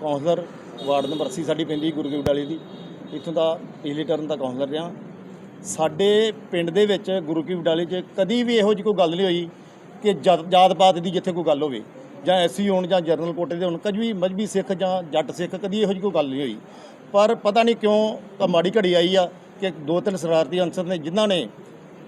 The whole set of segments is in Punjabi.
ਕੌਂਸਲਰ ਵਾਰਡ ਨੰਬਰ 80 ਸਾਡੀ ਪੈਂਦੀ ਗੁਰਗਿਵ ਡਾਲੀ ਦੀ। ਇੱਥੋਂ ਦਾ ਪਿਛਲੇ ਟਰਨ ਦਾ ਕੌਂਸਲਰ ਰਿਹਾ। ਸਾਡੇ ਪਿੰਡ ਦੇ ਵਿੱਚ ਗੁਰਗਿਵ ਡਾਲੀ 'ਚ ਕਦੀ ਵੀ ਇਹੋ ਜਿਹੀ ਕੋਈ ਗੱਲ ਨਹੀਂ ਹੋਈ ਕਿ ਜਾਤ ਜਾਤ ਪਾਤ ਦੀ ਜਿੱਥੇ ਕੋਈ ਗੱਲ ਹੋਵੇ। ਜਾਂ ਐਸੀ ਹੋਣ ਜਾਂ ਜਰਨਲ ਕੋਟੇ ਦੇ ਹੋਣ, ਕਦੀ ਵੀ ਮਜਬੀ ਸਿੱਖ ਜਾਂ ਜੱਟ ਸਿੱਖ ਕਦੀ ਇਹੋ ਜਿਹੀ ਕੋਈ ਗੱਲ ਨਹੀਂ ਹੋਈ। ਪਰ ਪਤਾ ਨਹੀਂ ਕਿਉਂ ਤਾਂ ਮਾੜੀ ਘੜੀ ਆਈ ਆ ਕਿ ਦੋ ਤਿੰਨ ਸ਼ਰਾਰਤੀ ਅਨਸਰ ਨੇ ਜਿਨ੍ਹਾਂ ਨੇ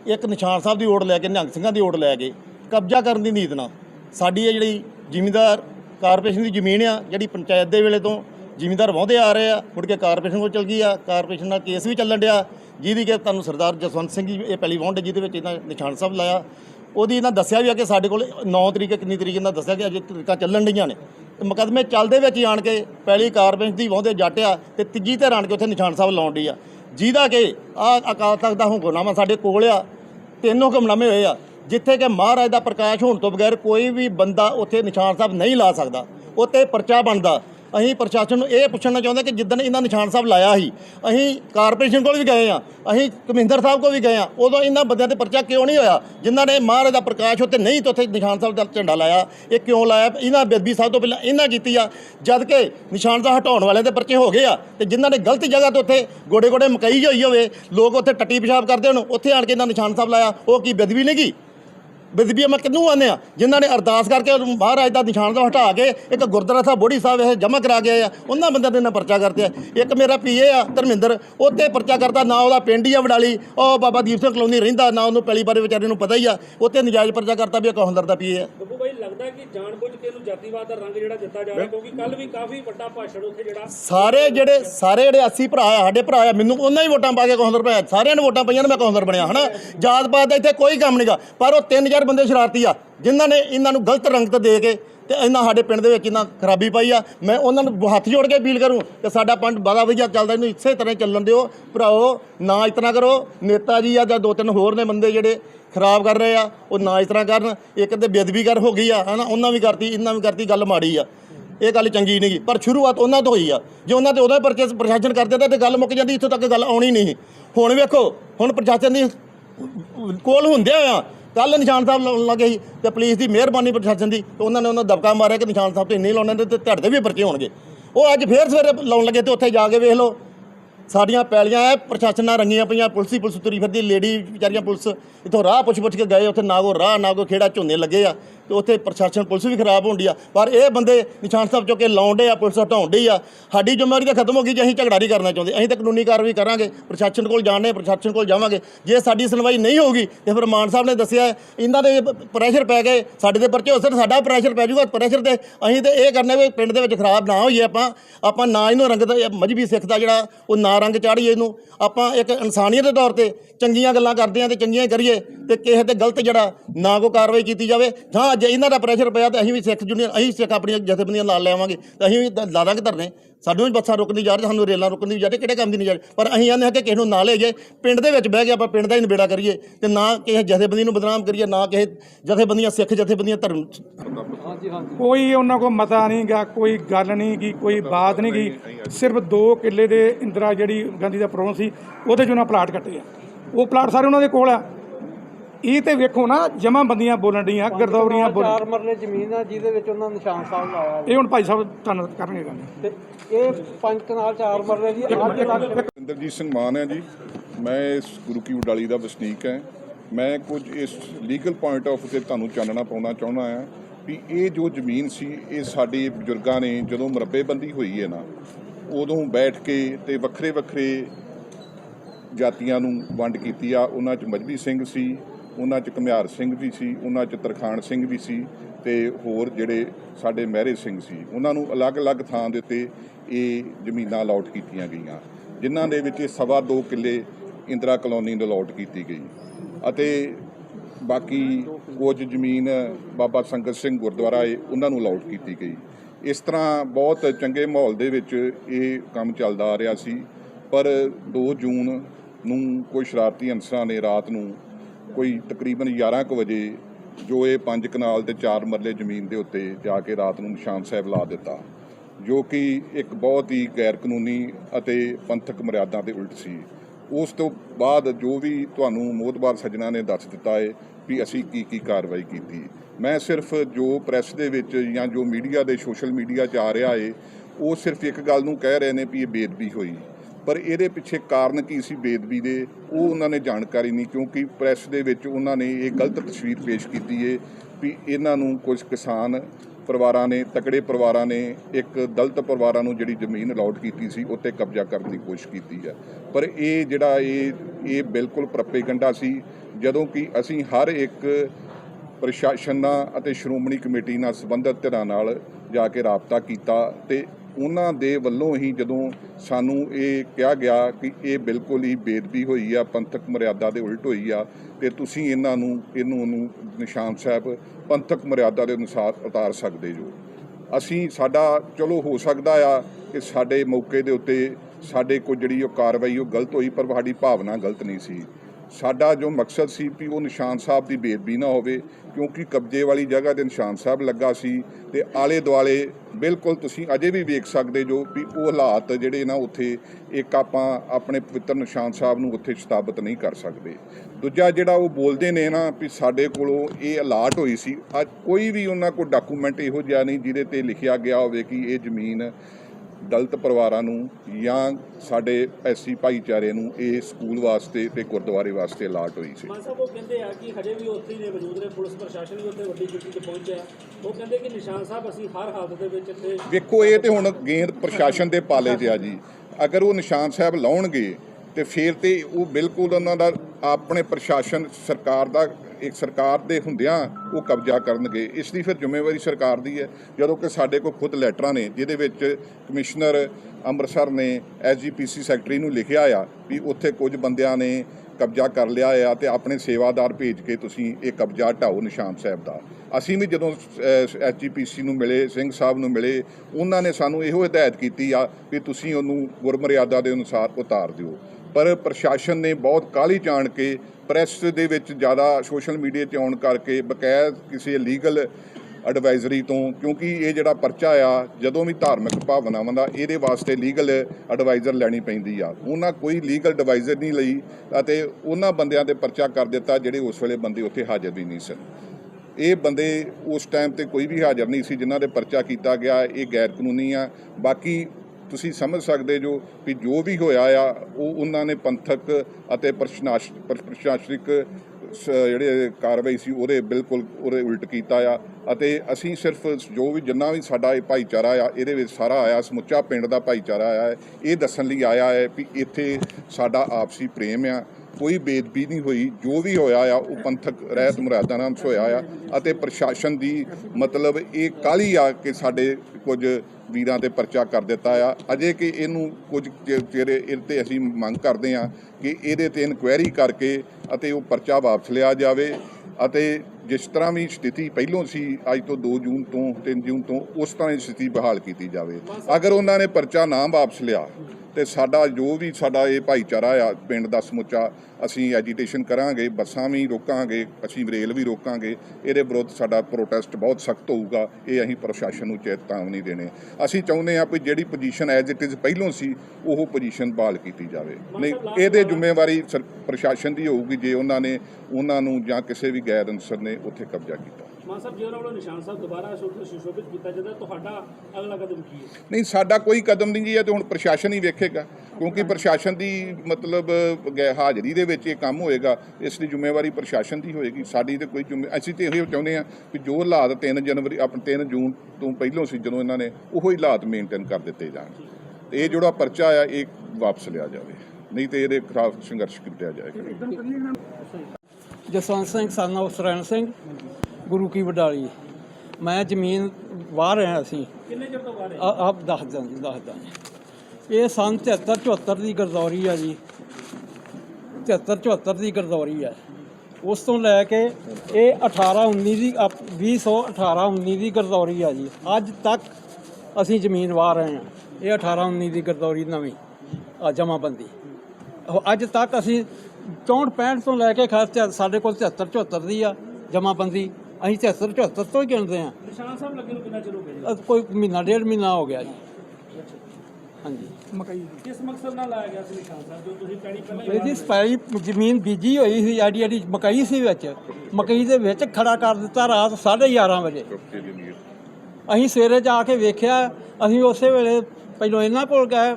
ਇੱਕ ਨਿਸ਼ਾਨ ਸਾਹਿਬ ਦੀ ਓੜ ਲੈ ਕੇ, ਨਿਹੰਗ ਸਿੰਘਾਂ ਦੀ ਓੜ ਲੈ ਕੇ ਕਬਜ਼ਾ ਕਰਨ ਦੀ ਨੀਤ ਨਾਲ ਸਾਡੀ ਇਹ ਜਿਹੜੀ ਜ਼ਿਮੀਂਦਾਰ ਕਾਰਪੋਰੇਸ਼ਨ ਦੀ ਜ਼ਮੀਨ ਆ, ਜਿਹੜੀ ਪੰਚਾਇਤ ਦੇ ਵੇਲੇ ਤੋਂ ਜ਼ਿਮੀਂਦਾਰ ਵਾਹੁੰਦੇ ਆ ਰਹੇ ਆ, ਮੁੜ ਕੇ ਕਾਰਪੋਰੇਸ਼ਨ ਕੋਲ ਚਲ ਗਈ ਆ, ਕਾਰਪੋਰੇਸ਼ਨ ਨਾਲ ਕੇਸ ਵੀ ਚੱਲਣ ਡਿਆ, ਜਿਹਦੀ ਕਿ ਤੁਹਾਨੂੰ ਸਰਦਾਰ ਜਸਵੰਤ ਸਿੰਘ ਜੀ, ਇਹ ਪਹਿਲੀ ਵਾਹੁੰਡ ਜਿਹਦੇ ਵਿੱਚ ਇਹਨਾਂ ਨਿਸ਼ਾਨ ਸਾਹਿਬ ਲਾਇਆ। ਉਹਦੀ ਇਹਨਾਂ ਦੱਸਿਆ ਵੀ ਆ ਕਿ ਸਾਡੇ ਕੋਲ 9 ਤਰੀਕ, ਕਿੰਨੀ ਤਰੀਕ ਇਹਨਾਂ ਦੱਸਿਆ ਕਿ ਅਜੇ ਤਰੀਕਾਂ ਚੱਲਣ ਡੀਆਂ ਨੇ। ਤੇ ਮੁਕੱਦਮੇ ਚੱਲਦੇ ਵਿੱਚ ਹੀ ਆਣ ਕੇ ਪਹਿਲੀ ਕਾਰਪੋਰੇਸ਼ਨ ਦੀ ਵਾਹੁੰਦੇ ਜੱਟ ਆ ਤੇ ਤੀਜੀ ਧਿਰ ਆਣ ਕੇ ਉੱਥੇ ਨਿਸ਼ਾਨ ਸਾਹਿਬ ਲਾਉਣ ਡਈ ਆ। ਜਿਹਦਾ ਕਿ ਆ ਅਕਾਲ ਤਖਤ ਦਾ ਹੁਕਮਨਾਮਾ ਸਾਡੇ ਕੋਲ ਆ, ਤਿੰਨ ਹੁਕਮਨਾਮੇ ਹੋਏ ਆ। ਜਿੱਥੇ ਕਿ ਮਹਾਰਾਜ ਦਾ ਪ੍ਰਕਾਸ਼ ਹੋਣ ਤੋਂ ਬਗੈਰ ਕੋਈ ਵੀ ਬੰਦਾ ਉੱਥੇ ਨਿਸ਼ਾਨ ਸਾਹਿਬ ਨਹੀਂ ਲਾ ਸਕਦਾ। ਉੱਤੇ ਪਰਚਾ ਬਣਦਾ। ਅਸੀਂ ਪ੍ਰਸ਼ਾਸਨ ਨੂੰ ਇਹ ਪੁੱਛਣਾ ਚਾਹੁੰਦੇ ਕਿ ਜਿੱਦਣ ਇਹਨਾਂ ਨਿਸ਼ਾਨ ਸਾਹਿਬ ਲਾਇਆ ਸੀ, ਅਸੀਂ ਕਾਰਪੋਰੇਸ਼ਨ ਕੋਲ ਵੀ ਗਏ ਆ ਅਸੀਂ ਕਮਿੰਦਰ ਸਾਹਿਬ ਕੋਲ ਵੀ ਗਏ ਆ ਉਦੋਂ ਇਹਨਾਂ ਬੰਦਿਆਂ ਤੇ ਪਰਚਾ ਕਿਉਂ ਨਹੀਂ ਹੋਇਆ? ਜਿਨ੍ਹਾਂ ਨੇ ਮਹਾਰਾਜ ਦਾ ਪ੍ਰਕਾਸ਼ ਉੱਤੇ ਨਹੀਂ, ਤੇ ਉੱਥੇ ਨਿਸ਼ਾਨ ਸਾਹਿਬ ਦਾ ਝੰਡਾ ਲਾਇਆ। ਇਹ ਕਿਉਂ ਲਾਇਆ? ਇਹਨਾਂ ਬੇਦਬੀ ਸਾਹਿਬ ਤੋਂ ਪਹਿਲਾਂ ਇਹਨਾਂ ਕੀਤੀ ਆ। ਜਦ ਕਿ ਨਿਸ਼ਾਨ ਸਾਹਿਬ ਹਟਾਉਣ ਵਾਲਿਆਂ ਦੇ ਪਰਚੇ ਹੋ ਗਏ ਆ, ਤੇ ਜਿਨ੍ਹਾਂ ਨੇ ਗਲਤ ਜਗ੍ਹਾ ਤੇ ਉੱਥੇ ਗੋਡੇ ਗੋਡੇ ਮਕਈ ਹੋਈ ਹੋਵੇ, ਲੋਕ ਉੱਥੇ ਟੱਟੀ ਪਿਸ਼ਾਬ ਕਰਦੇ ਹੋਣ, ਉੱਥੇ ਆਣ ਕੇ ਇਹਨਾਂ ਨਿਸ਼ਾਨ ਸਾਹਿਬ ਲਾਇਆ। ਉਹ ਕੀ ਬੇਦਬੀ ਨਹੀਂ ਗੀ ਬਦਬੀਆ ਮੈਂ ਕਿਹਨੂੰ ਆਨੇ ਆ? ਜਿਨ੍ਹਾਂ ਨੇ ਅਰਦਾਸ ਕਰਕੇ ਮਹਾਰਾਜ ਦਾ ਨਿਸ਼ਾਨ ਤੋਂ ਹਟਾ ਕੇ ਇੱਕ ਗੁਰਦੁਆਰਾ ਸਾਹਿਬ, ਬੋੜੀ ਸਾਹਿਬ ਇਹ ਜਮ੍ਹਾਂ ਕਰਾ ਕੇ ਆਏ ਆ, ਉਹਨਾਂ ਬੰਦਿਆਂ ਦੇ ਨਾਲ ਪਰਚਾ ਕਰਦੇ ਆ। ਇੱਕ ਮੇਰਾ ਪੀਏ ਆ, ਧਰਮਿੰਦਰ ਉੱਤੇ ਪਰਚਾ ਕਰਦਾ ਨਾ ਉਹਦਾ ਪਿੰਡ ਹੀ ਆ ਵਡਾਲੀ, ਉਹ ਬਾਬਾ ਦੀਪ ਸਿੰਘ ਕਲੋਨੀ ਰਹਿੰਦਾ, ਨਾ ਉਹਨੂੰ ਪਹਿਲੀ ਬਾਰੇ ਵਿਚਾਰੇ ਨੂੰ ਪਤਾ ਹੀ ਆ ਉੱਤੇ ਨਜਾਇਜ਼ ਪਰਚਾ ਕਰਤਾ ਵੀ ਇੱਕ ਹੰਦਰ ਦਾ ਪੀਏ ਆ। ਲੱਗਦਾ ਕਿ ਜਾਣਬੁੱਝ ਕੇ ਇਹਨੂੰ ਜਾਤੀਵਾਦ ਦਾ ਰੰਗ ਜਿਹੜਾ ਦਿੱਤਾ ਜਾ ਰਿਹਾ ਕਿਉਂਕਿ ਕੱਲ ਵੀ ਕਾਫੀ ਵੱਡਾ ਭਾਸ਼ਣ ਉੱਥੇ ਜਿਹੜਾ ਸਾਰੇ ਜਿਹੜੇ ਸਾਰੇ ਜਿਹੜੇ 80 ਭਰਾ ਆ ਸਾਡੇ ਭਰਾ ਆ ਮੈਨੂੰ ਉਹਨਾਂ ਹੀ ਵੋਟਾਂ ਪਾ ਕੇ ਕੌਂਸਲਰ ਪਾਇਆ ਸਾਰਿਆਂ ਨੇ ਵੋਟਾਂ ਪਈਆਂ ਨੇ ਮੈਂ ਕੌਂਸਲਰ ਬਣਿਆ ਹਨਾ? ਜਾਤ ਪਾਤ ਦਾ ਇੱਥੇ ਕੋਈ ਕੰਮ ਨਹੀਂਗਾ ਪਰ ਉਹ ਤਿੰਨ ਚਾਰ ਬੰਦੇ ਸ਼ਰਾਰਤੀ ਆ ਜਿਨ੍ਹਾਂ ਨੇ ਇਹਨਾਂ ਨੂੰ ਗਲਤ ਰੰਗਤ ਦੇ ਕੇ ਤੇ ਇਹਨਾਂ ਸਾਡੇ ਪਿੰਡ ਦੇ ਵਿੱਚ ਇਹਨਾਂ ਖਰਾਬੀ ਪਾਈ ਆ, ਮੈਂ ਉਹਨਾਂ ਨੂੰ ਹੱਥ ਜੋੜ ਕੇ ਅਪੀਲ ਕਰੂੰ ਕਿ ਸਾਡਾ ਪਿੰਡ ਬੜਾ ਵਧੀਆ ਚੱਲਦਾ, ਇਹਨੂੰ ਇਸੇ ਤਰ੍ਹਾਂ ਚੱਲਣ ਦਿਓ। ਭਰਾਓ ਨਾ ਇਤਨਾ ਕਰੋ, ਨੇਤਾ ਜੀ ਆ ਜਾਂ ਦੋ ਤਿੰਨ ਹੋਰ ਨੇ ਬੰਦੇ ਜਿਹੜੇ ਖਰਾਬ ਕਰ ਰਹੇ ਆ, ਉਹ ਨਾ ਇਸ ਤਰ੍ਹਾਂ ਕਰਨ, ਇੱਕ ਤੇ ਬੇਦਬੀ ਕਰ ਹੋ ਗਈ ਆ, ਹਨਾ, ਉਹਨਾਂ ਵੀ ਕਰਤੀ, ਇਹਨਾਂ ਵੀ ਕਰਤੀ, ਗੱਲ ਮਾੜੀ ਆ। ਇਹ ਗੱਲ ਚੰਗੀ ਨਹੀਂ ਗੀ, ਪਰ ਸ਼ੁਰੂਆਤ ਉਹਨਾਂ ਤੋਂ ਹੋਈ ਆ। ਜੇ ਉਹਨਾਂ ਤੇ ਉਹਦਾ ਪਰਚੇ ਪ੍ਰਸ਼ਾਸਨ ਕਰ ਦਿੰਦਾ ਤੇ ਗੱਲ ਮੁੱਕ ਜਾਂਦੀ, ਇੱਥੋਂ ਤੱਕ ਗੱਲ ਆਉਣੀ ਨਹੀਂ। ਹੁਣ ਵੇਖੋ, ਹੁਣ ਪ੍ਰਸ਼ਾਸਨ ਦੀ ਕੋਲ ਹੁੰਦੇ ਆ ਕੱਲ ਨਿਸ਼ਾਨ ਸਾਹਿਬ ਲਾਉਣ ਲੱਗੇ ਸੀ ਤੇ ਪੁਲਿਸ ਦੀ ਮਿਹਰਬਾਨੀ ਪ੍ਰਸ਼ਾਸਨ ਦੀ ਤੇ ਉਹਨਾਂ ਨੇ ਉਹਨਾਂ ਦਾ ਦਬਕਾ ਮਾਰਿਆ ਕਿ ਨਿਸ਼ਾਨ ਸਾਹਿਬ ਤੇ ਇੰਨੇ ਲਾਉਣੇ ਨੇ ਤੇ ਧੜ ਦੇ ਵੀ ਪਰਚੇ ਹੋਣਗੇ। ਉਹ ਅੱਜ ਫੇਰ ਸਵੇਰੇ ਲਾਉਣ ਲੱਗੇ ਤੇ ਉੱਥੇ ਜਾ ਕੇ ਵੇਖ ਲਓ, ਸਾਡੀਆਂ ਪੈਲੀਆਂ ਐ, ਪ੍ਰਸ਼ਾਸਨ ਨਾਲ ਰੰਗੀਆਂ ਪਈਆਂ, ਪੁਲਿਸ ਹੀ ਪੁਲਿਸ ਤੁਰੀ ਫਿਰਦੀ, ਲੇਡੀ ਵਿਚਾਰੀਆਂ ਪੁਲਿਸ ਇੱਥੋਂ ਰਾਹ ਪੁੱਛ ਪੁੱਛ ਕੇ ਗਏ, ਉੱਥੇ ਨਾ ਕੋ ਰਾਹ, ਨਾ ਕੋ ਖੇੜਾ, ਝੋਨੇ ਲੱਗੇ ਆ। ਤੇ ਉੱਥੇ ਪ੍ਰਸ਼ਾਸਨ ਪੁਲਿਸ ਵੀ ਖਰਾਬ ਹੁੰਦੀ ਆ। ਪਰ ਇਹ ਬੰਦੇ ਨਿਸ਼ਾਨ ਸਾਹਿਬ ਚੁੱਕ ਕੇ ਲਾਉਂਦੇ ਆ, ਪੁਲਿਸ ਹਟਾਉਂਦੀ ਆ। ਸਾਡੀ ਜ਼ਿੰਮੇਵਾਰੀ ਤਾਂ ਖਤਮ ਹੋ ਗਈ ਜੇ, ਅਸੀਂ ਝਗੜਾ ਨਹੀਂ ਕਰਨਾ ਚਾਹੁੰਦੇ। ਅਸੀਂ ਤਾਂ ਕਾਨੂੰਨੀ ਕਾਰਵਾਈ ਕਰਾਂਗੇ, ਪ੍ਰਸ਼ਾਸਨ ਕੋਲ ਜਾਣੇ ਪ੍ਰਸ਼ਾਸਨ ਕੋਲ ਜਾਵਾਂਗੇ। ਜੇ ਸਾਡੀ ਸੁਣਵਾਈ ਨਹੀਂ ਹੋਊਗੀ, ਤੇ ਫਿਰ ਮਾਨ ਸਾਹਿਬ ਨੇ ਦੱਸਿਆ, ਇਹਨਾਂ ਦੇ ਪ੍ਰੈਸ਼ਰ ਪੈ ਗਏ, ਸਾਡੇ 'ਤੇ ਪਰਚੇ ਹੋ ਸਾਡਾ ਪ੍ਰੈਸ਼ਰ ਪੈ ਜੂਗਾ ਪ੍ਰੈਸ਼ਰ ਤੇ। ਅਸੀਂ ਤੇ ਇਹ ਕਰਨਾ ਵੀ ਪਿੰਡ ਦੇ ਵਿੱਚ ਖਰਾਬ ਨਾ ਹੋਈਏ ਆਪਾਂ। ਆਪਾਂ ਨਾ ਇਹਨੂੰ ਰੰਗ ਦਾ ਮਜਬੀ ਸਿੱਖ ਦਾ ਜਿਹੜਾ, ਉਹ ਨਾ ਰੰਗ ਚਾੜੀਏ ਇਹਨੂੰ। ਆਪਾਂ ਇੱਕ ਇਨਸਾਨੀਅਤ ਦੇ ਤੌਰ ਤੇ ਚੰਗੀਆਂ ਗੱਲਾਂ ਕਰਦੇ ਆ ਤੇ ਚੰਗੀਆਂ ਕਰੀਏ। ਤੇ ਕਿਸੇ ਤੇ ਗਲਤ ਜਿਹੜਾ, ਨਾ ਕੋ ਕਾਰਵਾਈ ਕੀਤੀ ਜਾਵੇ। ਹਾਂ ਜੇ ਇਹਨਾਂ ਦਾ ਪ੍ਰੈਸ਼ਰ ਪਿਆ ਤੇ ਅਸੀਂ ਵੀ ਸਿੱਖ ਜੁਨੀਅਰ ਅਸੀਂ ਸਿੱਖ ਆਪਣੀਆਂ ਜਥੇਬੰਦੀਆਂ ਨਾਲ ਲੈਵਾਂਗੇ ਤੇ ਅਸੀਂ ਵੀ ਦ- ਲਾ ਦਾਂਗੇ ਧਰਨੇ। ਸਾਨੂੰ ਵੀ ਬੱਸਾਂ ਰੁਕਣ ਦੀ ਜਾ ਰਹੀ ਸਾਨੂੰ ਰੇਲਾਂ ਰੁਕਣ ਦੀ ਜਾ ਰਹੀ ਕਿਹੜੇ ਕੰਮ ਦੀ ਨਹੀਂ ਜਾ ਰਹੀ ਪਰ ਅਸੀਂ ਆਨੇ ਹਾਂ ਕਿ ਕਿਸੇ ਨੂੰ ਨਾ ਲੈ ਜਾਏ ਪਿੰਡ ਦੇ ਵਿੱਚ ਬਹਿ ਕੇ ਆਪਾਂ ਪਿੰਡ ਦਾ ਹੀ ਨਿਬੇੜਾ ਕਰੀਏ ਤੇ ਨਾ ਕਿਸੇ ਜਥੇਬੰਦੀ ਨੂੰ ਬਦਨਾਮ ਕਰੀਏ ਨਾ ਕਿਸੇ ਜਥੇਬੰਦੀਆਂ ਸਿੱਖ ਜਥੇਬੰਦੀਆਂ ਧਰਮ ਕੋਈ ਉਹਨਾਂ ਕੋ ਮਤਾ ਨਹੀਂ ਗਾ ਕੋਈ ਗੱਲ ਨਹੀਂ ਗੀ ਕੋਈ ਬਾਤ ਨਹੀਂ ਗੀ। ਸਿਰਫ 2 ਕਿੱਲੇ ਦੇ ਇੰਦਰਾ ਜਿਹੜੀ ਗਾਂਧੀ ਦਾ ਪ੍ਰੋਗਰਾਮ ਸੀ ਉਹਦੇ 'ਚ ਉਹਨਾਂ ਪਲਾਟ ਕੱਟੇ ਆ। ਉਹ ਪਲਾਟ ਸਾਰੇ ਉਹਨਾਂ ਦੇ ਕੋਲ ਆ। ਇਹ ਤੇ ਵੇਖੋ ਨਾ ਜਮਾ ਬੰਦੀਆਂ ਬੋਲਣ ਡੀਆਂ ਗਰਦੌਰੀਆਂ ਬੋਲਣ ਚਾਰ ਮਰਲੇ ਜ਼ਮੀਨ ਆ ਜਿਹਦੇ ਵਿੱਚ ਉਹਨਾਂ ਨਿਸ਼ਾਨ ਸਾਹਿਬ ਲਾਇਆ ਇਹ ਹੁਣ ਭਾਈ ਸਾਹਿਬ ਤੁਹਾਨੂੰ ਕਰਨਗੇ ਗੱਲ ਤੇ ਇਹ ਪੰਜ ਕਨਾਲ ਚਾਰ ਮਰਲੇ ਦੀ ਅੱਜ ਤੱਕ ਇੰਦਰਜੀਤ ਸਿੰਘ ਮਾਨ ਹੈ ਜੀ। ਮੈਂ ਇਸ ਗੁਰੂ ਕੀ ਉਡਾਲੀ ਦਾ ਵਸਨੀਕ ਹਾਂ। ਮੈਂ ਕੁਝ ਇਸ ਲੀਗਲ ਪੁਆਇੰਟ ਆਫ ਤੇ ਤੁਹਾਨੂੰ ਚਾਨਣਾ ਪਾਉਣਾ ਚਾਹੁੰਦਾ ਹਾਂ ਵੀ ਇਹ ਜੋ ਜ਼ਮੀਨ ਸੀ ਇਹ ਸਾਡੇ ਬਜ਼ੁਰਗਾਂ ਨੇ ਜਦੋਂ ਮਰੱਬੇਬੰਦੀ ਹੋਈ ਹੈ ਨਾ ਉਦੋਂ ਬੈਠ ਕੇ ਤੇ ਵੱਖਰੇ ਵੱਖਰੇ ਜਾਤੀਆਂ ਨੂੰ ਵੰਡ ਕੀਤੀ ਆ। ਉਹਨਾਂ 'ਚ ਮਜਬੀ ਸਿੰਘ ਸੀ ਉਹਨਾਂ 'ਚ ਘੁਮਿਆਰ ਸਿੰਘ ਵੀ ਸੀ, ਉਹਨਾਂ 'ਚ ਤਰਖਾਣ ਸਿੰਘ ਵੀ ਸੀ ਤੇ ਹੋਰ ਜਿਹੜੇ ਸਾਡੇ ਮਹਿਰੇ ਸਿੰਘ ਸੀ, ਉਹਨਾਂ ਨੂੰ ਅਲੱਗ-ਅਲੱਗ ਥਾਂ ਦੇ ਉੱਤੇ ਇਹ ਜ਼ਮੀਨਾਂ ਅਲਾਟ ਕੀਤੀਆਂ ਗਈਆਂ, ਜਿਨ੍ਹਾਂ ਦੇ ਵਿੱਚ ਸਵਾ ਦੋ ਕਿੱਲੇ ਇੰਦਰਾ ਕਲੋਨੀ ਨੂੰ ਅਲਾਟ ਕੀਤੀ ਗਈ ਅਤੇ ਬਾਕੀ ਕੁਝ ਜ਼ਮੀਨ ਬਾਬਾ ਸੰਗਤ ਸਿੰਘ ਗੁਰਦੁਆਰਾ ਏ ਉਹਨਾਂ ਨੂੰ ਅਲਾਟ ਕੀਤੀ ਗਈ। ਇਸ ਤਰ੍ਹਾਂ ਬਹੁਤ ਚੰਗੇ ਮਾਹੌਲ ਦੇ ਵਿੱਚ ਇਹ ਕੰਮ ਚੱਲਦਾ ਆ ਰਿਹਾ ਸੀ, ਪਰ 2 ਜੂਨ ਨੂੰ ਕੋਈ ਸ਼ਰਾਰਤੀ ਅਨਸਰਾਂ ਨੇ ਰਾਤ ਨੂੰ ਕੋਈ ਤਕਰੀਬਨ 11 ਕੁ ਵਜੇ ਜੋ ਇਹ ਪੰਜ ਕਨਾਲ ਤੇ ਚਾਰ ਮਰਲੇ ਜ਼ਮੀਨ ਦੇ ਉੱਤੇ ਜਾ ਕੇ ਰਾਤ ਨੂੰ ਨਿਸ਼ਾਨ ਸਾਹਿਬ ਲਾ ਦਿੱਤਾ, ਜੋ ਕਿ ਇੱਕ ਬਹੁਤ ਹੀ ਗੈਰ ਕਾਨੂੰਨੀ ਅਤੇ ਪੰਥਕ ਮਰਿਆਦਾ ਦੇ ਉਲਟ ਸੀ। ਉਸ ਤੋਂ ਬਾਅਦ ਜੋ ਵੀ ਤੁਹਾਨੂੰ ਮੋਦਬਾਰ ਸੱਜਣਾ ਨੇ ਦੱਸ ਦਿੱਤਾ ਹੈ ਵੀ ਅਸੀਂ ਕੀ ਕੀ ਕਾਰਵਾਈ ਕੀਤੀ। ਮੈਂ ਸਿਰਫ ਜੋ ਪ੍ਰੈਸ ਦੇ ਵਿੱਚ ਜਾਂ ਜੋ ਮੀਡੀਆ ਦੇ ਸੋਸ਼ਲ ਮੀਡੀਆ 'ਚ ਆ ਰਿਹਾ ਏ, ਉਹ ਸਿਰਫ ਇੱਕ ਗੱਲ ਨੂੰ ਕਹਿ ਰਹੇ ਨੇ ਵੀ ਇਹ ਬੇਦਬੀ ਹੋਈ। ਪਰ ਇਹਦੇ ਪਿੱਛੇ ਕਾਰਨ ਕੀ ਸੀ ਬੇਦਬੀ ਦੇ? ਉਹ ਉਹਨਾਂ ਨੇ ਜਾਣਕਾਰੀ ਨਹੀਂ ਕਿਉਂਕਿ ਪ੍ਰੈਸ ਦੇ ਵਿੱਚ ਉਹਨਾਂ ਨੇ ਇਹ ਗਲਤ ਤਸਵੀਰ ਪੇਸ਼ ਕੀਤੀ ਹੈ ਵੀ ਇਹਨਾਂ ਨੂੰ ਕੁਝ ਕਿਸਾਨ ਪਰਿਵਾਰਾਂ ਨੇ, ਤਕੜੇ ਪਰਿਵਾਰਾਂ ਨੇ, ਇੱਕ ਦਲਤ ਪਰਿਵਾਰਾਂ ਨੂੰ ਜਿਹੜੀ ਜ਼ਮੀਨ ਅਲਾਟ ਕੀਤੀ ਸੀ, ਉੱਤੇ ਕਬਜ਼ਾ ਕਰਨ ਦੀ ਕੋਸ਼ਿਸ਼ ਕੀਤੀ ਹੈ ਪਰ ਇਹ ਜਿਹੜਾ ਇਹ ਇਹ ਬਿਲਕੁਲ ਪ੍ਰੋਪੇਗੈਂਡਾ ਸੀ, ਜਦੋਂ ਕਿ ਅਸੀਂ ਹਰ ਇੱਕ ਪ੍ਰਸ਼ਾਸਨ ਨਾਲ ਅਤੇ ਸ਼੍ਰੋਮਣੀ ਕਮੇਟੀ ਨਾਲ ਸੰਬੰਧਿਤ ਧਿਰਾਂ ਨਾਲ ਜਾ ਕੇ ਰਾਬਤਾ ਕੀਤਾ ਤੇ ਉਹਨਾਂ ਦੇ ਵੱਲੋਂ ਹੀ ਜਦੋਂ ਸਾਨੂੰ ਇਹ ਕਿਹਾ ਗਿਆ ਕਿ ਇਹ ਬਿਲਕੁਲ ਹੀ ਬੇਦਬੀ ਹੋਈ ਆ, ਪੰਥਕ ਮਰਿਆਦਾ ਦੇ ਉਲਟ ਹੋਈ ਆ, ਤੇ ਤੁਸੀਂ ਇਹਨਾਂ ਨੂੰ, ਇਹਨੂੰ ਨੂੰ ਨਿਸ਼ਾਨ ਸਾਹਿਬ ਪੰਥਕ ਮਰਿਆਦਾ ਦੇ ਅਨੁਸਾਰ ਉਤਾਰ ਸਕਦੇ ਜੋ। ਅਸੀਂ ਸਾਡਾ, ਚਲੋ ਹੋ ਸਕਦਾ ਆ ਕਿ ਸਾਡੇ ਮੌਕੇ ਦੇ ਉੱਤੇ ਸਾਡੇ ਕੋਲ ਜਿਹੜੀ ਉਹ ਕਾਰਵਾਈ, ਉਹ ਗਲਤ ਹੋਈ, ਪਰ ਸਾਡੀ ਭਾਵਨਾ ਗਲਤ ਨਹੀਂ ਸੀ। ਸਾਡਾ ਜੋ ਮਕਸਦ ਸੀ ਵੀ ਉਹ ਨਿਸ਼ਾਨ ਸਾਹਿਬ ਦੀ ਬੇਦਬੀ ਨਾ ਹੋਵੇ, ਕਿਉਂਕਿ ਕਬਜ਼ੇ ਵਾਲੀ ਜਗ੍ਹਾ ਤੇ ਨਿਸ਼ਾਨ ਸਾਹਿਬ ਲੱਗਾ ਸੀ ਤੇ ਆਲੇ ਦੁਆਲੇ ਬਿਲਕੁਲ ਤੁਸੀਂ ਅਜੇ ਵੀ ਵੇਖ ਸਕਦੇ ਜੋ ਵੀ ਉਹ ਹਾਲਾਤ ਜਿਹੜੇ ਨਾ ਉੱਥੇ, ਇੱਕ ਆਪਾਂ ਆਪਣੇ ਪਵਿੱਤਰ ਨਿਸ਼ਾਨ ਸਾਹਿਬ ਨੂੰ ਉੱਥੇ ਸਥਾਪਿਤ ਨਹੀਂ ਕਰ ਸਕਦੇ। ਦੂਜਾ ਜਿਹੜਾ ਉਹ ਬੋਲਦੇ ਨੇ ਨਾ ਵੀ ਸਾਡੇ ਕੋਲੋਂ ਇਹ ਅਲਾਟ ਹੋਈ ਸੀ, ਅੱਜ ਕੋਈ ਵੀ ਉਹਨਾਂ ਕੋਲ ਡਾਕੂਮੈਂਟ ਇਹੋ ਜਿਹਾ ਨਹੀਂ ਜਿਹਦੇ ਤੇ ਲਿਖਿਆ ਗਿਆ ਹੋਵੇ ਕਿ ਇਹ ਜ਼ਮੀਨ ਦਲਿਤ ਪਰਿਵਾਰਾਂ ਨੂੰ ਜਾਂ ਸਾਡੇ ਐਸੀ ਭਾਈਚਾਰੇ ਨੂੰ ਇਹ ਸਕੂਲ ਵਾਸਤੇ ਤੇ ਗੁਰਦੁਆਰੇ ਵਾਸਤੇ ਅਲਾਟ ਹੋਈ ਸੀ। ਮਾਨ ਸਾਹਿਬ ਉਹ ਕਹਿੰਦੇ ਆ ਕਿ ਹਜੇ ਵੀ ਉੱਥੇ ਨੇ ਮੌਜੂਦ ਨੇ ਪੁਲਿਸ ਪ੍ਰਸ਼ਾਸਨ ਵੀ ਉੱਥੇ ਵੱਡੀ ਗਿਣਤੀ 'ਚ ਪਹੁੰਚਿਆ ਉਹ ਕਹਿੰਦੇ ਕਿ ਨਿਸ਼ਾਨ ਸਾਹਿਬ ਅਸੀਂ ਹਰ ਹਾਲਤ ਦੇ ਵਿੱਚ ਇੱਥੇ ਵੇਖੋ ਇਹ ਤੇ ਹੁਣ ਗੇਂਦ ਪ੍ਰਸ਼ਾਸਨ ਦੇ ਪਾਲੇ 'ਚ ਆ ਜੀ। ਅਗਰ ਉਹ ਨਿਸ਼ਾਨ ਸਾਹਿਬ ਲਾਉਣਗੇ ਤੇ ਫਿਰ ਤੇ ਉਹ ਬਿਲਕੁਲ ਉਹਨਾਂ ਦਾ ਆਪਣੇ ਪ੍ਰਸ਼ਾਸਨ ਸਰਕਾਰ ਦਾ ਇੱਕ ਸਰਕਾਰ ਦੇ ਹੁੰਦਿਆਂ ਉਹ ਕਬਜ਼ਾ ਕਰਨਗੇ। ਇਸ ਦੀ ਫਿਰ ਜ਼ਿੰਮੇਵਾਰੀ ਸਰਕਾਰ ਦੀ ਹੈ। ਜਦੋਂ ਕਿ ਸਾਡੇ ਕੋਲ ਖੁਦ ਲੈਟਰਾਂ ਨੇ, ਜਿਹਦੇ ਵਿੱਚ ਕਮਿਸ਼ਨਰ ਅੰਮ੍ਰਿਤਸਰ ਨੇ, ਐਸਜੀਪੀਸੀ ਸੈਕਟਰੀ ਨੂੰ ਲਿਖਿਆ ਆ ਵੀ ਉੱਥੇ ਕੁਝ ਬੰਦਿਆਂ ਨੇ ਕਬਜ਼ਾ ਕਰ ਲਿਆ ਆ ਤੇ ਆਪਣੇ ਸੇਵਾਦਾਰ ਭੇਜ ਕੇ ਤੁਸੀਂ ਇਹ ਕਬਜ਼ਾ ਢਾਓ ਨਿਸ਼ਾਨ ਸਾਹਿਬ ਦਾ। ਅਸੀਂ ਵੀ ਜਦੋਂ ਐਸਜੀਪੀਸੀ ਨੂੰ ਮਿਲੇ, ਸਿੰਘ ਸਾਹਿਬ ਨੂੰ ਮਿਲੇ, ਉਹਨਾਂ ਨੇ ਸਾਨੂੰ ਇਹੋ ਹਦਾਇਤ ਕੀਤੀ ਆ ਵੀ ਤੁਸੀਂ ਉਹਨੂੰ ਗੁਰਮਰਿਆਦਾ ਦੇ ਅਨੁਸਾਰ ਉਤਾਰ ਦਿਓ। ਪਰ ਪ੍ਰਸ਼ਾਸਨ ਨੇ ਬਹੁਤ ਕਾਹਲੀ ਜਾਣ ਕੇ ਪ੍ਰੈਸ ਦੇ ਵਿੱਚ ਜ਼ਿਆਦਾ ਸੋਸ਼ਲ ਮੀਡੀਆ 'ਤੇ ਆਉਣ ਕਰਕੇ ਬਕਾਇਦ ਕਿਸੇ ਲੀਗਲ ਐਡਵਾਈਜ਼ਰੀ ਤੋਂ, ਕਿਉਂਕਿ ਇਹ ਜਿਹੜਾ ਪਰਚਾ ਆ, ਜਦੋਂ ਵੀ ਧਾਰਮਿਕ ਭਾਵਨਾਵਾਂ ਦਾ ਇਹਦੇ ਵਾਸਤੇ ਲੀਗਲ ਐਡਵਾਈਜ਼ਰ ਲੈਣੀ ਪੈਂਦੀ ਆ। ਉਹਨਾਂ ਕੋਈ ਲੀਗਲ ਐਡਵਾਈਜ਼ਰ ਨਹੀਂ ਲਈ ਅਤੇ ਉਹਨਾਂ ਬੰਦਿਆਂ ਤੇ ਪਰਚਾ ਕਰ ਦਿੱਤਾ ਜਿਹੜੇ ਉਸ ਵੇਲੇ ਬੰਦੇ ਉੱਥੇ ਹਾਜ਼ਰ ਵੀ ਨਹੀਂ ਸਨ। ਇਹ ਬੰਦੇ ਉਸ ਟਾਈਮ ਤੇ ਕੋਈ ਵੀ ਹਾਜ਼ਰ ਨਹੀਂ ਸੀ ਜਿਨ੍ਹਾਂ ਦੇ ਪਰਚਾ ਕੀਤਾ ਗਿਆ, ਇਹ ਗੈਰ ਕਾਨੂੰਨੀ ਆ। ਬਾਕੀ ਤੁਸੀਂ ਸਮਝ ਸਕਦੇ ਜੋ ਵੀ ਜੋ ਵੀ ਹੋਇਆ ਆ, ਉਹ ਉਹਨਾਂ ਨੇ ਪੰਥਕ ਅਤੇ ਪ੍ਰਸ਼ਾਸ- ਪ੍ਰਸ਼ਾਸਨਿਕ ਸ- ਜਿਹੜੇ ਕਾਰਵਾਈ ਸੀ, ਉਹਦੇ ਬਿਲਕੁਲ ਉਹਦੇ ਉਲਟ ਕੀਤਾ ਆ। ਅਤੇ ਅਸੀਂ ਸਿਰਫ ਜੋ ਵੀ ਜਿੰਨਾ ਵੀ ਸਾਡਾ ਇਹ ਭਾਈਚਾਰਾ ਆ, ਇਹਦੇ ਵਿੱਚ ਸਾਰਾ ਆਇਆ, ਸਮੁੱਚਾ ਪਿੰਡ ਦਾ ਭਾਈਚਾਰਾ ਆਇਆ ਹੈ। ਇਹ ਦੱਸਣ ਲਈ ਆਇਆ ਹੈ ਵੀ ਇੱਥੇ ਸਾਡਾ ਆਪਸੀ ਪ੍ਰੇਮ ਆ। ਕੋਈ ਬੇਦਬੀ ਨਹੀਂ ਹੋਈ। ਜੋ ਵੀ ਹੋਇਆ ਆ, ਉਹ ਪੰਥਕ ਰਹਿਤ ਮੁਰਾਦਾਂ ਨਾਲ ਹੋਇਆ ਆ ਅਤੇ ਪ੍ਰਸ਼ਾਸਨ ਦੀ ਮਤਲਬ ਇਹ ਕਾਲੀ ਆ ਕਿ ਸਾਡੇ ਕੁਝ ਵੀਰਾਂ ਤੇ ਪਰਚਾ ਕਰ ਦਿੱਤਾ ਆ। ਅਜੇ ਕਿ ਇਹਨੂੰ ਕੁਝ ਚਿ- ਚਿਰ ਤੇ ਅਸੀਂ ਮੰਗ ਕਰਦੇ ਆ ਕਿ ਇਹਦੇ ਤੇ ਇਨਕੁਆਇਰੀ ਕਰਕੇ ਅਤੇ ਉਹ ਪਰਚਾ ਵਾਪਸ ਲਿਆ ਜਾਵੇ ਅਤੇ ਜਿਸ ਤਰ੍ਹਾਂ ਵੀ ਸਥਿਤੀ ਪਹਿਲੋਂ ਸੀ, ਅੱਜ ਤੋਂ 2 ਜੂਨ ਤੋਂ 3 ਜੂਨ ਤੋਂ, ਉਸ ਤਰ੍ਹਾਂ ਦੀ ਸਥਿਤੀ ਬਹਾਲ ਕੀਤੀ ਜਾਵੇ। ਅਗਰ ਉਹਨਾਂ ਨੇ ਪਰਚਾ ਨਾ ਵਾਪਸ ਲਿਆ ਤੇ ਸਾਡਾ ਜੋ ਵੀ ਸਾਡਾ ਇਹ ਭਾਈਚਾਰਾ ਆ ਪਿੰਡ ਦਾ ਸਮੁੱਚਾ ਅਸੀਂ ਐਜੀਟੇਸ਼ਨ ਕਰਾਂਗੇ ਬੱਸਾਂ ਵੀ ਰੋਕਾਂਗੇ ਅਸੀਂ ਰੇਲ ਵੀ ਰੋਕਾਂਗੇ ਇਹਦੇ ਵਿਰੁੱਧ ਸਾਡਾ ਪ੍ਰੋਟੈਸਟ ਬਹੁਤ ਸਖਤ ਹੋਊਗਾ ਇਹ ਅਸੀਂ ਪ੍ਰਸ਼ਾਸਨ ਨੂੰ ਚੇਤਾਵਨੀ ਦੇਣੇ ਅਸੀਂ ਚਾਹੁੰਦੇ ਹਾਂ ਵੀ ਜਿਹੜੀ ਪੋਜੀਸ਼ਨ ਐਜ਼ ਇਟ ਇਜ਼ ਪਹਿਲੋਂ ਸੀ ਉਹ ਪੋਜੀਸ਼ਨ ਬਹਾਲ ਕੀਤੀ ਜਾਵੇ। ਨਹੀਂ ਇਹਦੇ ਜ਼ਿੰਮੇਵਾਰੀ ਪ੍ਰਸ਼ਾਸਨ ਦੀ ਹੋਊਗੀ ਜੇ ਉਹਨਾਂ ਨੇ ਉਹਨਾਂ ਨੂੰ ਜਾਂ ਕਿਸੇ ਵੀ ਗੈਰ ਅਨਸਰ ਨੇ ਉੱਥੇ ਕਬਜ਼ਾ ਕੀਤਾ। ਮਾਨ ਸਾਹਿਬ ਜੇ ਉਹਨਾਂ ਵੱਲੋਂ ਨਿਸ਼ਾਨ ਸਾਹਿਬ ਦੁਬਾਰਾ ਸ਼ੁਭ- ਸੁਸ਼ੋਭਿਤ ਕੀਤਾ ਜਾਂਦਾ ਤੁਹਾਡਾ ਅਗਲਾ ਕਦਮ ਕੀ ਹੈ? ਨਹੀਂ ਸਾਡਾ ਕੋਈ ਕਦਮ ਨਹੀਂ ਜੀ ਇਹ ਤੇ ਹੁਣ ਪ੍ਰਸ਼ਾਸਨ ਹੀ ਵੇਖੇਗਾ ਕਿਉਂਕਿ ਪ੍ਰਸ਼ਾਸਨ ਦੀ ਮਤਲਬ ਹਾਜ਼ਰੀ ਦੇ ਵਿੱਚ ਇਹ ਕੰਮ ਹੋਏਗਾ ਇਸ ਦੀ ਜ਼ਿੰਮੇਵਾਰੀ ਪ੍ਰਸ਼ਾਸਨ ਦੀ ਹੋਏਗੀ। ਸਾਡੀ ਤੇ ਕੋਈ ਜ਼ਿੰਮੇ ਅਸੀਂ ਤੇ ਇਹ ਚਾਹੁੰਦੇ ਹਾਂ ਕਿ ਜੋ ਹਾਲਾਤ 3 ਜਨਵਰੀ ਆਪਣੇ 3 ਜੂਨ ਤੋਂ ਪਹਿਲਾਂ ਸੀ ਜਦੋਂ ਇਹਨਾਂ ਨੇ ਉਹੋ ਹੀ ਹਾਲਾਤ ਮੇਨਟੇਨ ਕਰ ਦਿੱਤੇ ਜਾਣ। ਤੇ ਇਹ ਜਿਹੜਾ ਪਰਚਾ ਆ ਇਹ ਵਾਪਸ ਲਿਆ ਜਾਵੇ। ਨਹੀਂ ਤੇ ਇਹਦੇ ਖਿਲਾਫ ਸੰਘਰਸ਼ ਕੀਤਾ ਜਾਏਗਾ। ਜਸਵੰਤ ਸਿੰਘ ਸਨ ਸਰੈਣ ਸਿੰਘ ਗੁਰੂ ਕੀ ਵਡਾਲੀ। ਮੈਂ ਜ਼ਮੀਨ ਵਾਹ ਰਿਹਾ ਅਸੀਂ ਕਿੰਨੇ ਚਿਰ ਤੋਂ ਬਾਅਦ ਆ- ਆਪ ਦੱਸਦਾ ਜੀ ਦੱਸਦਾ ਜੀ ਇਹ ਸੰਨ 73 74 ਦੀ ਗਰਦੌਰੀ ਆ ਜੀ। 73 74 ਦੀ ਗਰਦੌਰੀ ਆ। ਉਸ ਤੋਂ ਲੈ ਕੇ ਇਹ 18 19 ਦੀ 2018 19 ਦੀ ਗਰਦੌਰੀ ਆ ਜੀ। ਅੱਜ ਤੱਕ ਅਸੀਂ ਜ਼ਮੀਨ ਵਾਹ ਰਹੇ ਹਾਂ। ਇਹ 18 19 ਦੀ ਗਰਦੌਰੀ ਨਵੀਂ ਆ ਜਮਾਬੰਦੀ। ਅੱਜ ਤੱਕ ਅਸੀਂ 64 65 ਤੋਂ ਲੈ ਕੇ ਖਾਸ ਸਾਡੇ ਕੋਲ 73 74 ਦੀ ਆ ਜਮਾਬੰਦੀ। ਅਸੀਂ 73 74 ਤੋਂ ਹੀ ਗਿਣਦੇ ਆ ਨਿਸ਼ਾਨ ਸਾਹਿਬ ਲੱਗੇ ਨੂੰ ਕਿੰਨਾ ਚਿਰ ਹੋ ਗਿਆ ਕੋਈ ਮਹੀਨਾ ਡੇਢ ਮਹੀਨਾ ਹੋ ਗਿਆ ਜੀ। ਹਾਂਜੀ। ਕਿਸ ਮਕਸਦ ਨਾਲ ਲਾਇਆ ਗਿਆ ਸੀ ਨਿਸ਼ਾਨ ਸਾਹਿਬ ਜੋ ਤੁਸੀਂ ਪੈਣੀ ਪਹਿਲਾਂ ਹੀ ਇਹ ਜੀ ਸਪਾਈ ਜ਼ਮੀਨ ਬੀਜੀ ਹੋਈ ਸੀ ਆਡੀ ਆਡੀ ਮਕਈ ਸੀ ਵਿੱਚ। ਮਕਈ ਦੇ ਵਿੱਚ ਖੜਾ ਕਰ ਦਿੱਤਾ ਰਾਤ 11:30 ਵਜੇ। ਅਸੀਂ ਸਵੇਰੇ ਜਾ ਕੇ ਵੇਖਿਆ ਅਸੀਂ ਉਸੇ ਵੇਲੇ ਪਹਿਲਾਂ ਇਹਨਾਂ ਕੋਲ ਗਏ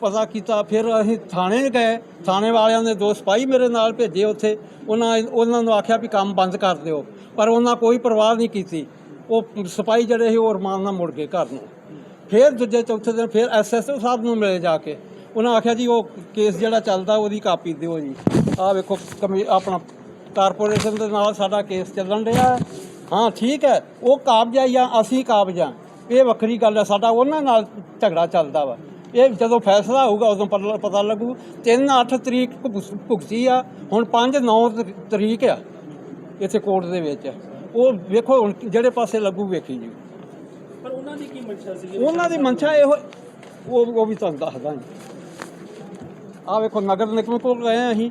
ਪਤਾ ਕੀਤਾ ਫਿਰ ਅਸੀਂ ਥਾਣੇ ਗਏ। ਥਾਣੇ ਵਾਲਿਆਂ ਨੇ ਦੋ ਸਿਪਾਹੀ ਮੇਰੇ ਨਾਲ ਭੇਜੇ ਉੱਥੇ। ਉਹਨਾਂ ਉਹਨਾਂ ਨੂੰ ਆਖਿਆ ਵੀ ਕੰਮ ਬੰਦ ਕਰ ਦਿਓ। ਪਰ ਉਹਨਾਂ ਕੋਈ ਪਰਵਾਹ ਨਹੀਂ ਕੀਤੀ। ਉਹ ਸਿਪਾਹੀ ਜਿਹੜੇ ਸੀ ਉਹ ਰਮਾਨ ਨਾਲ ਮੁੜ ਗਏ ਘਰ ਨੂੰ। ਫਿਰ ਦੂਜੇ ਚੌਥੇ ਦਿਨ ਫਿਰ ਐਸਐਸਓ ਸਾਹਿਬ ਨੂੰ ਮਿਲੇ ਜਾ ਕੇ। ਉਹਨਾਂ ਆਖਿਆ ਜੀ, ਉਹ ਕੇਸ ਜਿਹੜਾ ਚੱਲਦਾ ਉਹਦੀ ਕਾਪੀ ਦਿਓ ਜੀ। ਆਹ ਵੇਖੋ, ਕਮੀ, ਆਪਣਾ ਕਾਰਪੋਰੇਸ਼ਨ ਦੇ ਨਾਲ ਸਾਡਾ ਕੇਸ ਚੱਲਣ ਰਿਹਾ ਹੈ। ਹਾਂ ਠੀਕ ਹੈ, ਉਹ ਕਾਬਜ਼ ਕਾਬਜਾ ਜਾਂ ਅਸੀਂ ਕਾਬਜਾ ਇਹ ਵੱਖਰੀ ਗੱਲ ਹੈ, ਸਾਡਾ ਉਹਨਾਂ ਨਾਲ ਝਗੜਾ ਚੱਲਦਾ ਵਾ। ਇਹ ਜਦੋਂ ਫੈਸਲਾ ਹੋਊਗਾ, ਉਦੋਂ ਪਤਾ ਪਤਾ ਲੱਗੂ 3-8 ਤਰੀਕ ਭੁਗਸ- ਭੁਗਤੀ ਆ, ਹੁਣ 5-9 ਤਰੀਕ ਆ, ਇੱਥੇ ਕੋਰਟ ਦੇ ਵਿੱਚ। ਉਹ ਵੇਖੋ, ਹੁਣ ਜਿਹੜੇ ਪਾਸੇ ਲੱਗੂ ਵੇਖੀ ਜੀ। ਉਹਨਾਂ ਦੀ ਕੀ ਮਨਸ਼ਾ ਸੀ ਉਹਨਾਂ ਦੀ ਮਨਸ਼ਾ ਇਹੋ ਉਹ ਉਹ ਵੀ ਤੁਹਾਨੂੰ ਦੱਸਦਾ ਆ ਵੇਖੋ ਨਗਰ ਨਿਗਮ ਕੋਲ ਗਏ ਹਾਂ ਅਸੀਂ।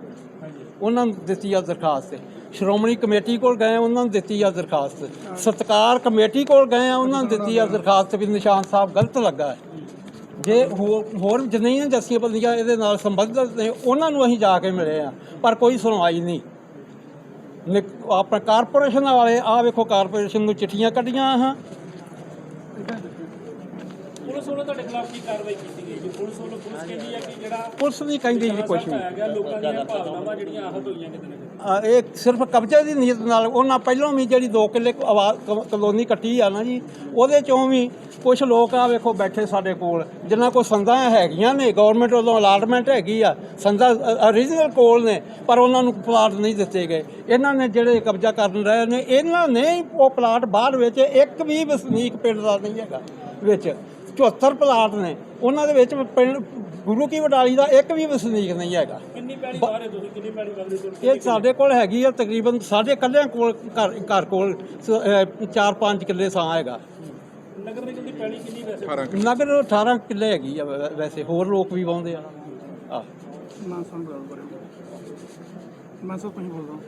ਉਹਨਾਂ ਨੂੰ ਦਿੱਤੀ ਆ ਦਰਖਾਸਤ। ਸ਼੍ਰੋਮਣੀ ਕਮੇਟੀ ਕੋਲ ਗਏ ਉਹਨਾਂ ਨੂੰ ਦਿੱਤੀ ਆ ਦਰਖਾਸਤ। ਸਤਕਾਰ ਕਮੇਟੀ ਕੋਲ ਗਏ ਆ ਉਹਨਾਂ ਨੂੰ ਦਿੱਤੀ ਆ ਦਰਖਾਸਤ ਵੀ ਨਿਸ਼ਾਨ ਸਾਹਿਬ ਗਲਤ ਲੱਗਾ ਹੈ। ਜੇ ਹੋਰ ਜਿੰਨੀਆਂ ਜੱਸੀਆਂ ਬੰਦੀਆਂ ਇਹਦੇ ਨਾਲ ਸੰਬੰਧਿਤ ਨੇ ਉਹਨਾਂ ਨੂੰ ਅਸੀਂ ਜਾ ਕੇ ਮਿਲੇ ਆ ਪਰ ਕੋਈ ਸੁਣਵਾਈ ਨਹੀਂ। ਆਪਣਾ ਕਾਰਪੋਰੇਸ਼ਨ ਵਾਲੇ ਆ ਵੇਖੋ ਕਾਰਪੋਰੇਸ਼ਨ ਨੂੰ ਚਿੱਠੀਆਂ ਕੱਢੀਆਂ ਹਾਂ। ਪੁਲਿਸ ਵੱਲੋਂ ਤੁਹਾਡੇ ਖਿਲਾਫ ਕੀ ਕਾਰਵਾਈ ਕੀਤੀ ਗਈ ਜੀ? ਪੁਲਿਸ ਵੱਲੋਂ ਪੁਲਿਸ ਕਹਿੰਦੀ ਹੈ ਕਿ ਜਿਹੜਾ ਪੁਲਿਸ ਨਹੀਂ ਕਹਿੰਦੀ ਜੀ ਕੁਛ ਵੀ। ਪਾਇਆ ਗਿਆ ਲੋਕਾਂ ਦੀਆਂ ਭਾਵਨਾਵਾਂ ਜਿਹੜੀਆਂ ਆਹਤ ਹੋਈਆਂ ਕਿਤੇ ਨਾ ਕਿਤੇ। ਆ, ਇਹ ਸਿਰਫ ਕਬਜ਼ੇ ਦੀ ਨੀਅਤ ਨਾਲ ਉਹਨਾਂ ਪਹਿਲਾਂ ਵੀ ਜਿਹੜੀ 2 ਕਿੱਲੇ ਆਵਾ- ਕ- ਕਲੋਨੀ ਕੱਟੀ ਆ ਨਾ ਜੀ ਉਹਦੇ ਚੋਂ ਵੀ ਕੁਝ ਲੋਕ ਆ ਵੇਖੋ ਬੈਠੇ ਸਾਡੇ ਕੋਲ ਜਿਨ੍ਹਾਂ ਕੋਲ ਸੰਦਾਂ ਹੈਗੀਆਂ ਨੇ ਗਵਰਨਮੈਂਟ ਵੱਲੋਂ ਅਲਾਟਮੈਂਟ ਹੈਗੀ ਆ ਸੰਦਾਂ origignal ਕੋਲ ਨੇ ਪਰ ਉਹਨਾਂ ਨੂੰ ਪਲਾਟ ਨਹੀਂ ਦਿੱਤੇ ਗਏ। ਇਹਨਾਂ ਨੇ ਜਿਹੜੇ ਕਬਜ਼ਾ ਕਰਨ ਰਹੇ ਨੇ ਇਹਨਾਂ ਨੇ ਹੀ ਉਹ ਪਲਾਟ ਬਾਅਦ ਵਿੱਚ ਇੱਕ ਵੀ ਵਸਨੀਕ ਪਿੰਡ ਦਾ ਨਹੀਂ ਹੈਗਾ ਵਿੱਚ। 74 ਪਲਾਟ ਨੇ। ਉਹਨਾਂ ਦੇ ਵਿੱਚ ਪਿੰਡ ਗੁਰੂ ਕੀ ਵਡਾਲੀ ਦਾ ਇੱਕ ਵੀ ਵਸਨੀਕ ਨਹੀਂ ਹੈਗਾ। ਕਿੰਨੀ ਪੈਲੀ ਬਾਹਰ ਹੈ ਤੁਸੀਂ? ਕਿੰਨੀ ਪੈਲੀ ਬਾਹਰ ਹੋ ਇਹ ਸਾਡੇ ਕੋਲ ਹੈਗੀ ਆ ਤਕਰੀਬਨ ਸਾਡੇ ਕੱਲਿਆਂ ਕੋਲ ਘਰ ਘਰ ਕੋਲ 4-5 ਕਿੱਲੇ ਥਾਂ ਹੈਗਾ। ਨਗਰ ਨਿਗਮ ਦੀ ਪੈਲੀ ਕਿੰਨੀ ਵੈਸੇ? 18 ਨਗਰ 18 ਕਿੱਲੇ ਹੈਗੀ ਆ ਵੈਸੇ ਹੋਰ ਲੋਕ ਵੀ ਵਾਉਂਦੇ ਆ। ਆ ਕਰੇ। ਮਾਨ ਸਾਹਿਬ ਤੁਸੀਂ ਬੋਲੋ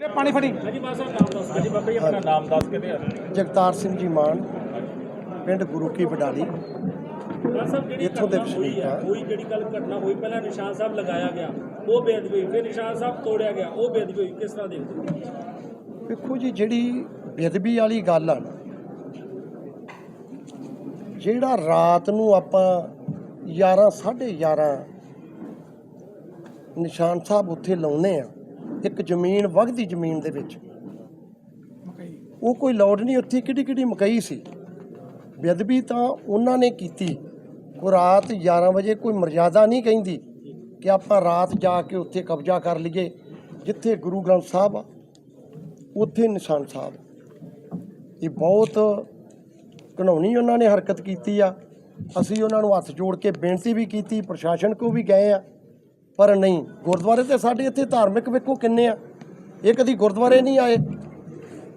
ਇਹ ਪਾਣੀ ਫੜੀ। ਹਾਂਜੀ ਬਾਬਾ ਸਾਹਿਬ ਨਾਮ ਦੱਸ ਹਾਂਜੀ ਬਾਬਾ ਜੀ ਆਪਣਾ ਨਾਮ ਦੱਸ ਕੇ ਤੇ ਜਗਤਾਰ ਸਿੰਘ ਜੀ ਮਾਨ। ਪਿੰਡ ਗੁਰੂ ਕੀ ਜਿਹੜੀ ਇੱਥੋਂ ਦੇ ਵਸਨੀਕ ਹੈ ਆ। ਕੋਈ ਜਿਹੜੀ ਗੱਲ ਘਟਨਾ ਹੋਈ ਪਹਿਲਾਂ ਨਿਸ਼ਾਨ ਸਾਹਿਬ ਲਗਾਇਆ ਗਿਆ ਉਹ ਬੇਅਦਬੀ ਫਿਰ ਨਿਸ਼ਾਨ ਸਾਹਿਬ ਤੋੜਿਆ ਗਿਆ ਉਹ ਬੇਅਦਬੀ ਹੋਈ ਕਿਸ ਤਰ੍ਹਾਂ ਦੇਖਦੇ ਵੇਖੋ ਜੀ ਜਿਹੜੀ ਬੇਦਬੀ ਵਾਲੀ ਗੱਲ ਆ ਜਿਹੜਾ ਰਾਤ ਨੂੰ ਆਪਾਂ 11 11:30 ਨਿਸ਼ਾਨ ਸਾਹਿਬ ਉੱਥੇ ਲਾਉਨੇ ਆ ਇੱਕ ਜ਼ਮੀਨ ਵਗਦੀ ਜ਼ਮੀਨ ਦੇ ਵਿੱਚ ਉਹ ਕੋਈ ਲੋੜ ਨਹੀਂ ਉੱਥੇ ਕਿਹੜੀ ਕਿਹੜੀ ਮਕਈ ਸੀ? ਬੇਅਦਬੀ ਤਾਂ ਉਹਨਾਂ ਨੇ ਕੀਤੀ। ਉਹ ਰਾਤ 11 ਵਜੇ ਕੋਈ ਮਰਜ਼ਾਦਾ ਨਹੀਂ ਕਹਿੰਦੀ ਕਿ ਆਪਾਂ ਰਾਤ ਜਾ ਕੇ ਉੱਥੇ ਕਬਜ਼ਾ ਕਰ ਲਈਏ, ਜਿੱਥੇ ਗੁਰੂ ਗ੍ਰੰਥ ਸਾਹਿਬ ਆ, ਉੱਥੇ ਨਿਸ਼ਾਨ ਸਾਹਿਬ। ਇਹ ਬਹੁਤ ਘਿਨਾਉਣੀ ਉਹਨਾਂ ਨੇ ਹਰਕਤ ਕੀਤੀ ਆ। ਅਸੀਂ ਉਹਨਾਂ ਨੂੰ ਹੱਥ ਜੋੜ ਕੇ ਬੇਨਤੀ ਵੀ ਕੀਤੀ, ਪ੍ਰਸ਼ਾਸਨ ਕੋ ਵੀ ਗਏ ਆ। ਪਰ ਨਹੀਂ, ਗੁਰਦੁਆਰੇ ਤੇ ਸਾਡੇ ਇੱਥੇ ਧਾਰਮਿਕ ਵੇਖੋ ਕਿੰਨੇ ਆ। ਇਹ ਕਦੀ ਗੁਰਦੁਆਰੇ ਨਹੀਂ ਆਏ।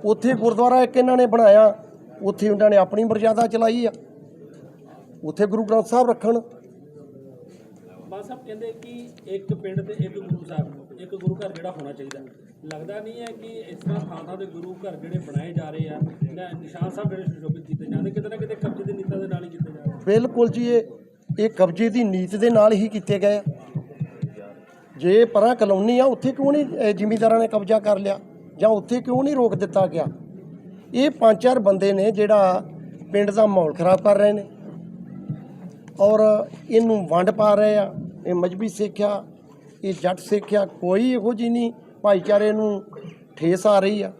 ਉੱਥੇ ਗੁਰਦੁਆਰਾ ਇੱਕ ਇਹਨਾਂ ਨੇ ਬਣਾਇਆ। ਉੱਥੇ ਉਹਨਾਂ ਨੇ ਆਪਣੀ ਮਰਜ਼ਾਦਾ ਚਲਾਈ ਆ। ਉੱਥੇ ਗੁਰੂ ਗ੍ਰੰਥ ਸਾਹਿਬ ਰੱਖਣ। ਬਾਬਾ ਸਾਹਿਬ ਕਹਿੰਦੇ ਕਿ ਇੱਕ ਪਿੰਡ ਤੇ ਇੱਕ ਗੁਰੂ ਸਾਹਿਬ ਇੱਕ ਗੁਰੂ ਘਰ ਜਿਹੜਾ ਹੋਣਾ ਚਾਹੀਦਾ। ਲੱਗਦਾ ਨਹੀਂ ਹੈ ਕਿ ਇਸ ਤਰ੍ਹਾਂ ਥਾਂ ਥਾਂ ਦੇ ਗੁਰੂ ਘਰ ਜਿਹੜੇ ਬਣਾਏ ਜਾ ਰਹੇ ਆ ਨਿਸ਼ਾਨ ਸਾਹਿਬ ਜਿਹੜੇ ਸੁਸ਼ੋਭਿਤ ਕੀਤੇ ਜਾਂਦੇ ਕਿਤੇ ਨਾ ਕਿਤੇ ਕਬਜ਼ੇ ਦੀ ਨੀਤਾਂ ਦੇ ਨਾਲ ਹੀ ਕੀਤੇ ਜਾ ਰਹੇ ਬਿਲਕੁਲ ਜੀ ਇਹ ਇਹ ਕਬਜ਼ੇ ਦੀ ਨੀਤ ਦੇ ਨਾਲ ਹੀ ਕੀਤੇ ਗਏ ਆ। ਜੇ ਪਰਾਂ ਕਲੋਨੀ ਆ ਉੱਥੇ ਕਿਉਂ ਨਹੀਂ ਜ਼ਿਮੀਂਦਾਰਾਂ ਨੇ ਕਬਜ਼ਾ ਕਰ ਲਿਆ ਜਾਂ ਉੱਥੇ ਕਿਉਂ ਨਹੀਂ ਰੋਕ ਦਿੱਤਾ ਗਿਆ? ਇਹ ਪੰਜ ਚਾਰ ਬੰਦੇ ਨੇ ਜਿਹੜਾ ਪਿੰਡ ਦਾ ਮਾਹੌਲ ਖਰਾਬ ਕਰ ਰਹੇ ਨੇ ਔਰ ਇਹਨੂੰ ਵੰਡ ਪਾ ਰਹੇ ਆ, ਇਹ ਮਜਬੀ ਸਿੱਖਿਆ ਇਹ ਜੱਟ ਸਿੱਖਿਆ ਕੋਈ ਇਹੋ ਜਿਹੀ ਨਹੀਂ, ਭਾਈਚਾਰੇ ਨੂੰ ਠੇਸ ਆ ਰਹੀ ਆ।